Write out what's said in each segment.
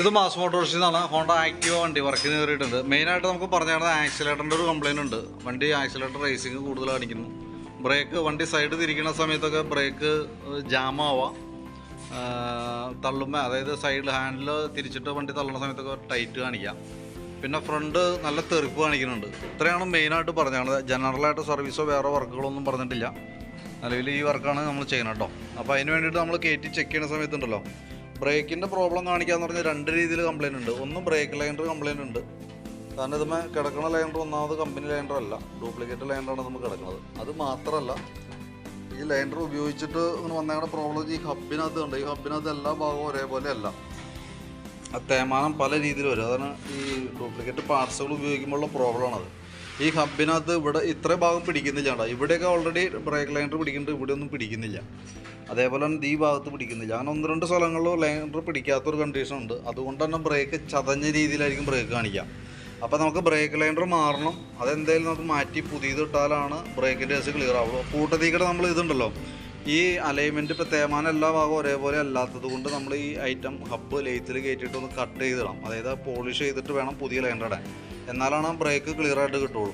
ഇത് മാസ് മോട്ടോർസിൽ നിന്നാണ് Honda Activa വണ്ടി വർക്കിന് കയറിയിട്ടുണ്ട്. മെയിനായിട്ട് നമുക്ക് പറഞ്ഞാൽ ആക്സിലേറ്ററിന്റെ ഒരു കംപ്ലയിന്റ് ഉണ്ട്. വണ്ടി ആക്സിലേറ്റർ റേസിങ് കൂടുതൽ കാണിക്കുന്നു ബ്രേക്ക് വണ്ടി സൈഡ് തിരിക്കുന്ന സമയത്തൊക്കെ ബ്രേക്ക് ജാമാവാം തള്ളുമ്പോൾ അതായത് സൈഡിൽ ഹാൻഡിൽ തിരിച്ചിട്ട് വണ്ടി തള്ളുന്ന സമയത്തൊക്കെ ടൈറ്റ് കാണിക്കാം. പിന്നെ ഫ്രണ്ട് നല്ല തെറിപ്പ് കാണിക്കുന്നുണ്ട്. ഇത്രയാണ് മെയിനായിട്ട് പറഞ്ഞത്. ജനറലായിട്ട് സർവീസോ വേറെ വർക്കുകളൊന്നും പറഞ്ഞിട്ടില്ല. നിലവിൽ ഈ വർക്കാണ് നമ്മൾ ചെയ്യുന്നത് കേട്ടോ. അപ്പോൾ അതിന് വേണ്ടിയിട്ട് നമ്മൾ കയറ്റി ചെക്ക് ചെയ്യുന്ന സമയത്തുണ്ടല്ലോ. ബ്രേക്കിന്റെ പ്രോബ്ലം കാണിക്കാന്ന് പറഞ്ഞാൽ രണ്ട് രീതിയിൽ കംപ്ലയിന്റ് ഉണ്ട്. ഒന്ന് ബ്രേക്ക് ലൈൻഡർ കംപ്ലയിന്റ് ഉണ്ട്. കാരണം ഇതുമേ കിടക്കുന്ന ലൈൻഡർ ഒന്നാമത് കമ്പനി ലൈൻഡർ അല്ല. ഡ്യൂപ്ലിക്കേറ്റ് ലൈൻഡറാണ് നമുക്ക് കിടക്കുന്നത് അത് മാത്രമല്ല ഈ ലൈൻഡർ ഉപയോഗിച്ചിട്ട് ഇങ്ങനെ വന്നേക്കുന്ന പ്രോബ്ലം ഈ ഹബിനകത്ത് ഉണ്ട് ഈ ഹബിനകത്ത് എല്ലാ ഭാഗവും ഒരേപോലെ അല്ല. തേമാനം പല രീതിയിൽ വരും. അതാണ് ഈ ഡ്യൂപ്ലിക്കേറ്റ് പാർട്സുകൾ ഉപയോഗിക്കുമ്പോഴുള്ള പ്രോബ്ലമാണത് ഈ ഹബിനകത്ത് ഇവിടെ ഇത്ര ഭാഗം പിടിക്കുന്നില്ല ഇവിടെയൊക്കെ ഓൾറെഡി ബ്രേക്ക് ലൈനർ പിടിക്കുന്നുണ്ട് ഇവിടെ ഒന്നും പിടിക്കുന്നില്ല. അതേപോലെ തന്നെ ഈ ഭാഗത്ത് പിടിക്കുന്നില്ല. അങ്ങനെ ഒന്ന് രണ്ട് സ്ഥലങ്ങളിൽ ലൈനർ പിടിക്കാത്തൊരു കണ്ടീഷൻ ഉണ്ട്. അതുകൊണ്ട് തന്നെ ബ്രേക്ക് ചതഞ്ഞ രീതിയിലായിരിക്കും ബ്രേക്ക് കാണിക്കാം. അപ്പോൾ നമുക്ക് ബ്രേക്ക് ലൈനർ മാറണം. അതെന്തായാലും നമുക്ക് മാറ്റി പുതിയത് ഇട്ടാലാണ് ബ്രേക്കിന്റെ കേസ് ക്ലിയർ ആവുള്ളൂ. കൂട്ടത്തീക്കടെ നമ്മൾ ഇതുണ്ടല്ലോ. ഈ അലൈൻമെന്റ് ഇപ്പോൾ തേമാനം എല്ലാ ഭാഗവും ഒരേപോലെ അല്ലാത്തത് കൊണ്ട് നമ്മൾ ഈ ഐറ്റം ഹബ്ബ് ലേത്തിൽ കയറ്റിയിട്ട് ഒന്ന് കട്ട് ചെയ്തിടാം അതായത് പോളിഷ് ചെയ്തിട്ട് വേണം പുതിയ ലൈൻ ഇടാൻ. എന്നാലാണ് ബ്രേക്ക് ക്ലിയർ ആയിട്ട് കിട്ടുള്ളൂ.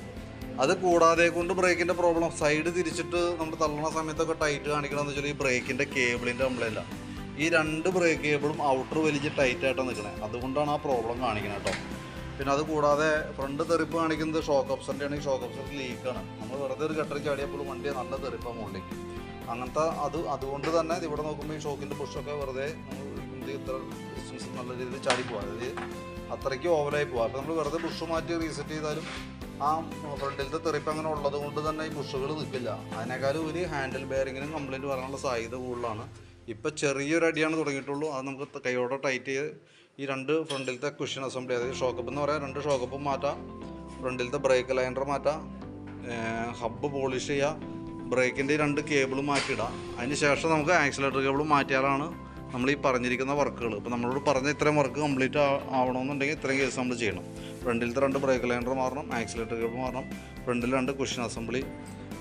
അത് കൂടാതെ കൊണ്ട് ബ്രേക്കിന്റെ പ്രോബ്ലം സൈഡ് തിരിച്ചിട്ട് നമ്മൾ തള്ളണ സമയത്തൊക്കെ ടൈറ്റ് കാണിക്കണമെന്ന് വെച്ചാൽ ഈ ബ്രേക്കിന്റെ കേബിളിന്റെ കംപ്ലൈന്റ് ഈ രണ്ട് ബ്രേക്ക് കേബിളും ഔട്ടർ വലിച്ച് ടൈറ്റ് ആയിട്ടാണ് നിൽക്കുന്നത് അതുകൊണ്ടാണ് ആ പ്രോബ്ലം കാണിക്കുന്നത് കേട്ടോ. പിന്നെ അത് കൂടാതെ ഫ്രണ്ട് തെറിപ്പ് കാണിക്കുന്നത് ഷോക്ക് അപ്സറിന്റെ ആണെങ്കിൽ ഷോക്ക് അപ്സർ ലീക്കാണ് നമ്മൾ വെറുതെ ഒരു കട്ടറി ചാടിയപ്പോൾ വണ്ടി നല്ല തെറിപ്പാണ് മുകളിലേക്ക് അങ്ങനത്തെ അത് അതുകൊണ്ട് തന്നെ ഇവിടെ നോക്കുമ്പോൾ ഈ ഷോക്കിന്റെ പുഷൊക്കെ വെറുതെ നമ്മൾ ഇത് ഇത്ര ഡിസ്റ്റൻസ് നല്ല രീതിയിൽ ചാടി പോകാം അതായത് അത്രയ്ക്ക് ഓവലായി പോകാം അപ്പോൾ നമ്മൾ വെറുതെ ബുഷ് മാറ്റി റീസെറ്റ് ചെയ്താലും ആ ഫ്രണ്ടിലത്തെ തെറിപ്പ് അങ്ങനെ ഉള്ളത് കൊണ്ട് തന്നെ ഈ ബുഷുകൾ നിൽക്കില്ല. അതിനേക്കാളും ഒരു ഹാൻഡിൽ ബെയറിങ്ങിനും കംപ്ലൈന്റ് വരാനുള്ള സാധ്യത കൂടുതലാണ്. ഇപ്പോൾ ചെറിയൊരു അടിയാണ് തുടങ്ങിയിട്ടുള്ളൂ. അത് നമുക്ക് കൈയോടെ ടൈറ്റ് ചെയ്ത് ഈ രണ്ട് ഫ്രണ്ടിലത്തെ കുഷൻ അസംബ്ലി അതായത് ഷോക്കപ്പ് എന്ന് പറയാം രണ്ട് ഷോക്കപ്പും മാറ്റാം. ഫ്രണ്ടിലത്തെ ബ്രേക്ക് ലൈനർ മാറ്റാം. ഹബ്ബ് പോളിഷ് ചെയ്യുക ബ്രേക്കിന്റെ രണ്ട് കേബിൾ മാറ്റിയിടാം. അതിന് ശേഷം നമുക്ക് ആക്സിലേറ്റർ കേബിൾ മാറ്റിയാലാണ് നമ്മൾ ഈ പറഞ്ഞിരിക്കുന്ന വർക്കുകൾ ഇപ്പോൾ നമ്മളോട് പറഞ്ഞ ഇത്രയും വർക്ക് കംപ്ലീറ്റ് ആവണമെന്നുണ്ടെങ്കിൽ ഇത്രയും കേസ് നമ്മൾ ചെയ്യണം. ഫ്രണ്ടിലത്തെ രണ്ട് ബ്രേക്ക് ലൈൻഡർ മാറണം ആക്സിലേറ്റർ കേബിൾ മാറണം ഫ്രണ്ടിൽ രണ്ട് കുഷൻ അസംബ്ലി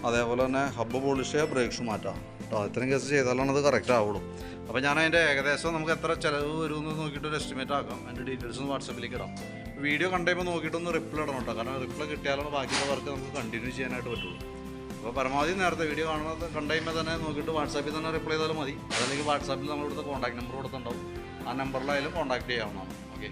അതേപോലെ തന്നെ ഹബ്ബ് പോളിഷ് ബ്രേക്ക് ഷൂ മാറ്റാം. കേട്ടോ ഇത്രയും കേസ് ചെയ്താലാണ് അത് കറക്റ്റ് ആവുള്ളൂ. അപ്പോൾ ഞാൻ അതിന്റെ ഏകദേശം നമുക്ക് എത്ര ചിലവ് വരുമെന്ന് നോക്കിയിട്ട് ഒരു എസ്റ്റിമേറ്റ് ആക്കാം. അതിന്റെ ഡീറ്റെയിൽസ് വാട്സപ്പിലേക്ക് ഇടാം. വീഡിയോ കണ്ടുമ്പോൾ നോക്കിയിട്ടൊന്ന് റിപ്ലൈ ഇടണം കേട്ടോ കാരണം റിപ്ലൈ കിട്ടിയാലാണ് ബാക്കിയുള്ള വർക്ക് നമുക്ക് കണ്ടിന്യൂ ചെയ്യാനായിട്ട് പറ്റുള്ളൂ. അപ്പോൾ പരമാവധി നേരത്തെ വീഡിയോ കാണുന്നത് കണ്ടുകഴിയുമ്പോൾ തന്നെ നോക്കിയിട്ട് വാട്സാപ്പിൽ തന്നെ റിപ്ലൈ ചെയ്താലും മതി. അതല്ലെങ്കിൽ വാട്സാപ്പിൽ നമ്മളിവിടുത്തെ കോൺടാക്ട് നമ്പർ കൊടുത്തുണ്ടാവും ആ നമ്പറിലായാലും കോൺടാക്ട് ചെയ്യാവുന്നതാണ്. ഓക്കെ